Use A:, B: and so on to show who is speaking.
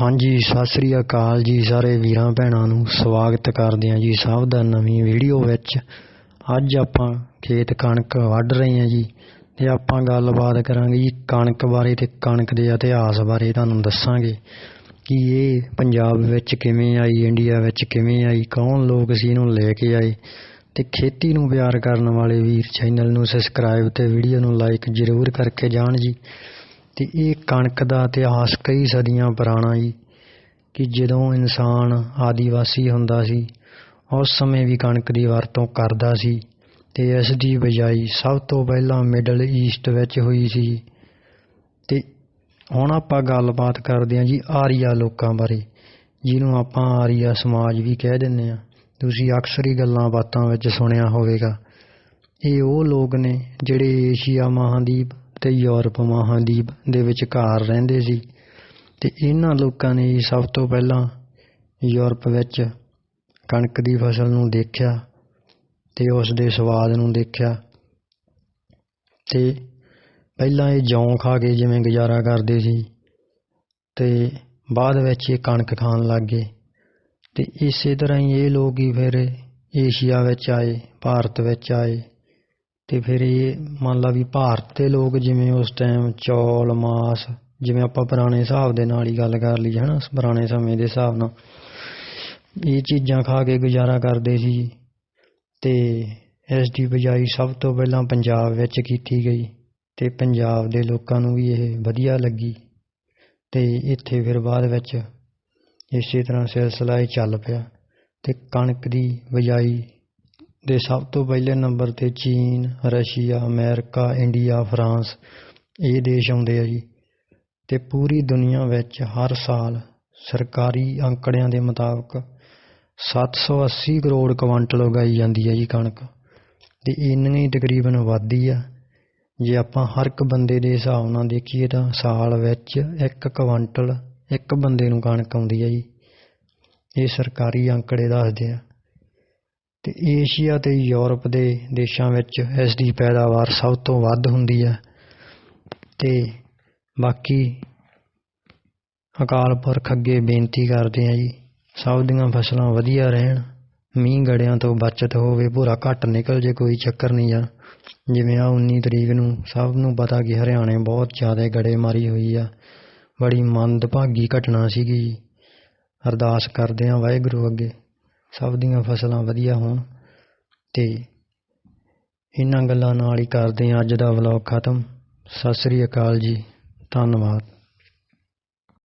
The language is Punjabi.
A: ਹਾਂਜੀ, ਸਤਿ ਸ੍ਰੀ ਅਕਾਲ ਜੀ ਸਾਰੇ ਵੀਰਾਂ ਭੈਣਾਂ ਨੂੰ। ਸਵਾਗਤ ਕਰਦੇ ਹਾਂ ਜੀ ਸਭ ਦਾ ਨਵੀਂ ਵੀਡੀਓ ਵਿੱਚ। ਅੱਜ ਆਪਾਂ ਖੇਤ ਕਣਕ ਵੱਢ ਰਹੇ ਹਾਂ ਜੀ ਤੇ ਆਪਾਂ ਗੱਲਬਾਤ ਕਰਾਂਗੇ ਜੀ ਕਣਕ ਬਾਰੇ ਤੇ ਕਣਕ ਦੇ ਇਤਿਹਾਸ ਬਾਰੇ ਤੁਹਾਨੂੰ ਦੱਸਾਂਗੇ ਕਿ ਇਹ ਪੰਜਾਬ ਵਿੱਚ ਕਿਵੇਂ ਆਈ, ਇੰਡੀਆ ਵਿੱਚ ਕਿਵੇਂ ਆਈ, ਕੌਣ ਲੋਕ ਸੀ ਇਹਨੂੰ ਲੈ ਕੇ ਆਏ ਤੇ ਖੇਤੀ ਨੂੰ ਪਿਆਰ ਕਰਨ ਵਾਲੇ ਵੀਰ ਚੈਨਲ ਨੂੰ ਸਬਸਕ੍ਰਾਈਬ ਤੇ ਵੀਡੀਓ ਨੂੰ ਲਾਈਕ ਜ਼ਰੂਰ ਕਰਕੇ ਜਾਣ ਜੀ। ਤੇ ਇਹ ਕਣਕ ਦਾ ਇਤਿਹਾਸ ਕਈ ਸਦੀਆਂ ਪੁਰਾਣਾ ਜੀ, ਕਿ ਜਦੋਂ ਇਨਸਾਨ ਆਦੀਵਾਸੀ ਹੁੰਦਾ ਸੀ, ਉਸ ਸਮੇਂ ਵੀ ਕਣਕ ਦੀ ਵਰਤੋਂ ਕਰਦਾ ਸੀ ਤੇ ਇਸ ਦੀ ਬਜਾਈ ਸਭ ਤੋਂ ਪਹਿਲਾਂ ਮਿਡਲ ਈਸਟ ਵਿੱਚ ਹੋਈ ਸੀ। ਤੇ ਹੁਣ ਆਪਾਂ ਗੱਲਬਾਤ ਕਰਦੇ ਹਾਂ ਜੀ ਆਰੀਆ ਲੋਕਾਂ ਬਾਰੇ, ਜਿਹਨੂੰ ਆਪਾਂ ਆਰੀਆ ਸਮਾਜ ਵੀ ਕਹਿ ਦਿੰਦੇ ਆ ਤੁਸੀਂ ਅਕਸਰ ਹੀ ਗੱਲਾਂ ਬਾਤਾਂ ਵਿੱਚ ਸੁਣਿਆ ਹੋਵੇਗਾ। ਇਹ ਉਹ ਲੋਕ ਨੇ ਜਿਹੜੇ ਏਸ਼ੀਆ ਮਹਾਦੀਪ ਤੇ ਯੂਰਪ ਮਹਾਦੀਪ ਦੇ ਵਿਚਕਾਰ ਰਹਿੰਦੇ ਸੀ ਤੇ ਇਹਨਾਂ ਲੋਕਾਂ ਨੇ ਸਭ ਤੋਂ ਪਹਿਲਾਂ ਯੂਰਪ ਵਿੱਚ ਕਣਕ ਦੀ ਫਸਲ ਨੂੰ ਦੇਖਿਆ ਤੇ ਉਸ ਦੇ ਸਵਾਦ ਨੂੰ ਦੇਖਿਆ ਤੇ ਪਹਿਲਾਂ ਇਹ ਜੌਂ ਖਾ ਕੇ ਜਿਵੇਂ ਗੁਜ਼ਾਰਾ ਕਰਦੇ ਸੀ ਤੇ ਬਾਅਦ ਵਿੱਚ ਇਹ ਕਣਕ ਖਾਣ ਲੱਗ ਗਏ ਤੇ ਇਸੇ ਤਰ੍ਹਾਂ ਹੀ ਇਹ ਲੋਕ ਹੀ ਫਿਰ ਏਸ਼ੀਆ ਵਿੱਚ ਆਏ, ਭਾਰਤ ਵਿੱਚ ਆਏ ਤੇ ਫਿਰ ਇਹ ਮੰਨ ਲਾ ਵੀ ਭਾਰਤ ਦੇ ਲੋਕ ਜਿਵੇਂ ਉਸ ਟਾਈਮ ਚੌਲ, ਮਾਸ, ਜਿਵੇਂ ਆਪਾਂ ਪੁਰਾਣੇ ਹਿਸਾਬ ਦੇ ਨਾਲ ਹੀ ਗੱਲ ਕਰ ਲਈ ਹਨਾ, ਪੁਰਾਣੇ ਸਮੇਂ ਦੇ ਹਿਸਾਬ ਨਾਲ, ਇਹ ਚੀਜ਼ਾਂ ਖਾ ਕੇ ਗੁਜ਼ਾਰਾ ਕਰਦੇ ਸੀ ਤੇ ਇਸ ਦੀ ਬਜਾਈ ਸਭ ਤੋਂ ਪਹਿਲਾਂ ਪੰਜਾਬ ਵਿੱਚ ਕੀਤੀ ਗਈ ਤੇ ਪੰਜਾਬ ਦੇ ਲੋਕਾਂ ਨੂੰ ਵੀ ਇਹ ਵਧੀਆ ਲੱਗੀ। ਤੇ ਇੱਥੇ ਫਿਰ ਬਾਅਦ ਵਿੱਚ ਇਸੇ ਤਰ੍ਹਾਂ ਸਿਲਸਿਲਾ ਚੱਲ ਪਿਆ ਤੇ ਕਣਕ ਦੀ ਬਜਾਈ ਦੇ ਸਭ ਤੋਂ ਪਹਿਲੇ ਨੰਬਰ ਤੇ ਚੀਨ, ਰਸ਼ੀਆ, ਅਮਰੀਕਾ, ਇੰਡੀਆ, ਫਰਾਂਸ ਇਹ ਦੇਸ਼ ਆਉਂਦੇ ਆ ਜੀ। ਤੇ ਪੂਰੀ ਦੁਨੀਆ ਵਿੱਚ ਹਰ ਸਾਲ ਸਰਕਾਰੀ ਅੰਕੜਿਆਂ ਦੇ ਮੁਤਾਬਕ 780 ਕਰੋੜ ਕੁਆਂਟਲ ਉਗਾਈ ਜਾਂਦੀ ਹੈ ਜੀ ਕਣਕ। ਤੇ ਇੰਨੀ ਤਕਰੀਬਨ ਵਾਧੀ ਆ। ਜੇ ਆਪਾਂ ਹਰ ਇੱਕ ਬੰਦੇ ਦੇ ਹਿਸਾਬ ਨਾਲ ਦੇਖੀਏ ਤਾਂ ਸਾਲ ਵਿੱਚ ਇੱਕ ਕੁਆਂਟਲ ਇੱਕ ਬੰਦੇ ਨੂੰ ਕਣਕ ਆਉਂਦੀ ਹੈ ਜੀ। ਇਹ ਸਰਕਾਰੀ ਅੰਕੜੇ ਦੱਸਦੇ ਆ। ਤੇ ਏਸ਼ੀਆ ਤੇ ਯੂਰਪ ਦੇ ਦੇਸ਼ਾਂ ਵਿੱਚ ਇਸ ਦੀ ਪੈਦਾਵਾਰ ਸਭ ਤੋਂ ਵੱਧ ਹੁੰਦੀ ਹੈ ਤੇ ਬਾਕੀ ਅਕਾਲ ਪੁਰਖ ਅੱਗੇ ਬੇਨਤੀ ਕਰਦੇ ਆ ਜੀ, ਸਭ ਦੀਆਂ ਫਸਲਾਂ ਵਧੀਆ ਰਹਿਣ, ਮੀਂਹ ਗੜਿਆਂ ਤੋਂ ਬਚਤ ਹੋਵੇ, ਭੂਰਾ ਘੱਟ ਨਿਕਲ ਜੇ, ਕੋਈ ਚੱਕਰ ਨਹੀਂ ਆ। ਜਿਵੇਂ ਆ 19 ਤਰੀਕ ਨੂੰ ਸਭ ਨੂੰ ਪਤਾ ਕਿ ਹਰਿਆਣੇ ਬਹੁਤ ਜ਼ਿਆਦਾ ਗੜੇ ਮਾਰੀ ਹੋਈ ਆ। ਬੜੀ ਮੰਦਭਾਗੀ ਘਟਨਾ ਸੀਗੀ ਜੀ। ਅਰਦਾਸ ਕਰਦੇ ਆ ਵਾਹਿਗੁਰੂ ਅੱਗੇ। ਸਭ ਦੀਆਂ ਫਸਲਾਂ ਵਧੀਆ ਹੋਣ ਅਤੇ ਇਹਨਾਂ ਗੱਲਾਂ ਨਾਲ ਹੀ ਕਰਦੇ ਹਾਂ। ਅੱਜ ਦਾ ਵਲੌਗ ਖਤਮ। ਸਤਿ ਸ੍ਰੀ ਅਕਾਲ ਜੀ। ਧੰਨਵਾਦ।